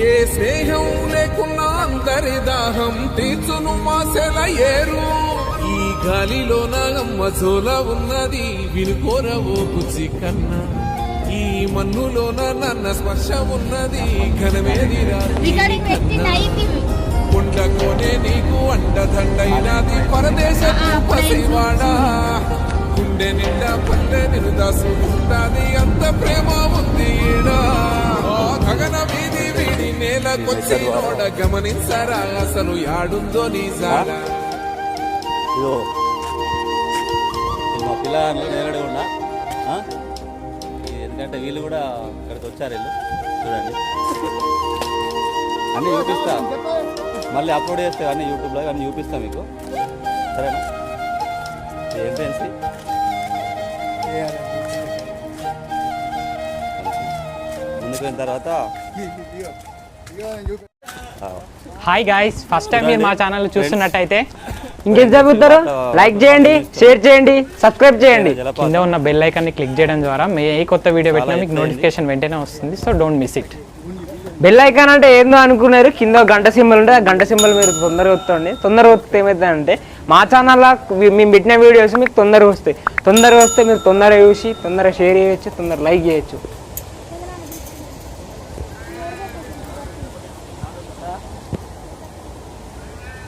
ఏ స్నేహం లేకున్నా అందరి దాహం తీర్చును మాసెల ఏరు ఈ గాలిలో నాగమ్మ చోల ఉన్నది వినుకోరవో బుజ్జి కన్నా ఈ మన్నులోన నన్న స్పర్శ ఉన్నది ఘనమేదిరా. అయిపోయింది కొండకోనే నీకు అండదండైనది పరదేశపు పసివాడా గుండె నిండా పల్లె నిరుదాసుకుంటాది అంత ప్రేమ ఉంది ఈడా. నేలకొచ్చి నోడ గమనించరా? అసలు యాడుందో నీ జాడ మా పిల్లలు నేరడే ఉన్నా ఎందుకంటే వీళ్ళు కూడా ఇక్కడికి వచ్చారు వీళ్ళు. చూడండి. అన్నీ చూపిస్తా. మళ్ళీ అప్లోడ్ చేస్తే అన్నీ యూట్యూబ్లో అన్నీ చూపిస్తా మీకు. సరేనా? ఎంట్రెన్స్ ముందుకు తర్వాత హాయ్ గాయ్స్ ఫస్ట్ టైం మీరు మా ఛానల్ చూస్తున్నట్టయితే ఇంకేం చదువుతారు లైక్ చేయండి షేర్ చేయండి సబ్స్క్రైబ్ చేయండి. కింద ఉన్న బెల్ ఐకాన్ని క్లిక్ చేయడం ద్వారా మీ ఏ కొత్త వీడియో పెట్టినా మీకు. నోటిఫికేషన్ వెంటనే వస్తుంది so don't miss it bell icon అంటే ఏందో అనుకున్నారు కింద గంట సింబల్ ఉంటే ఆ గంట సింబల్ మీరు తొందరగా వస్తుంది తొందరగా వస్తే ఏమవుతుందంటే మా ఛానల్లో మేము పెట్టిన వీడియోస్ మీకు తొందరగా వస్తాయి. తొందరగా వస్తే మీరు తొందరగా చూసి తొందరగా షేర్ చేయొచ్చు తొందరగా లైక్ చేయొచ్చు.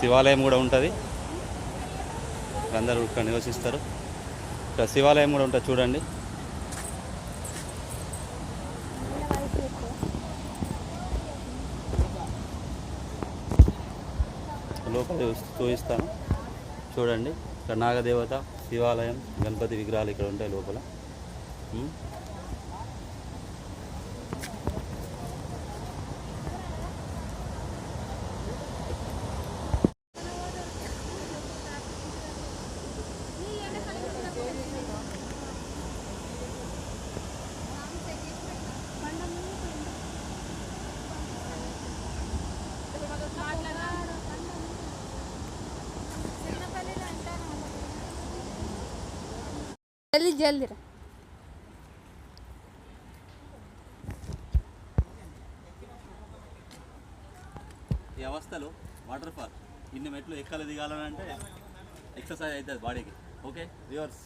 శివాలయం కూడా ఉంటుంది. అందరూ ఇక్కడ నివసిస్తారు. ఇక్కడ శివాలయం కూడా ఉంటుంది చూడండి. లోపల చూపిస్తాను. చూడండి. ఇక్కడ నాగదేవత శివాలయం గణపతి విగ్రహాలు ఇక్కడ ఉంటాయి లోపల. जल्दी जल्दी ఈ అవస్థలో వాటర్ ఫాల్. ఇన్ని మెట్లు ఎక్కాలి దిగాలని అంటే ఎక్సర్సైజ్ అవుతుంది బాడీకి. Okay viewers.